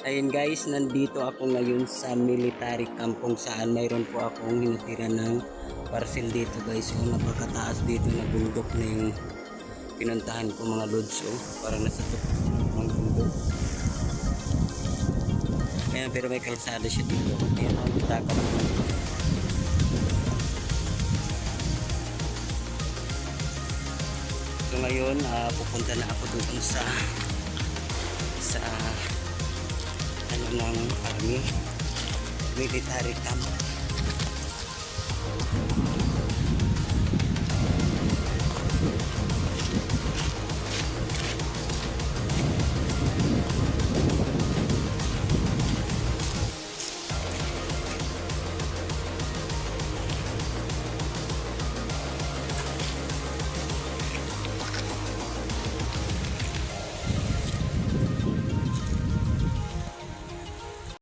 Ayun guys, nandito ako ngayon sa military camp kung saan mayroon po akong hinatira ng parcel dito guys. Yung napakataas dito na bundok na yung pinuntahan ko mga lods oh. Parang nasa tuktok ng bundok. Ayan, pero may kalsada siya dito. Ayan, ang takap. So ngayon, ah, pupunta na ako doon sa ng army military camp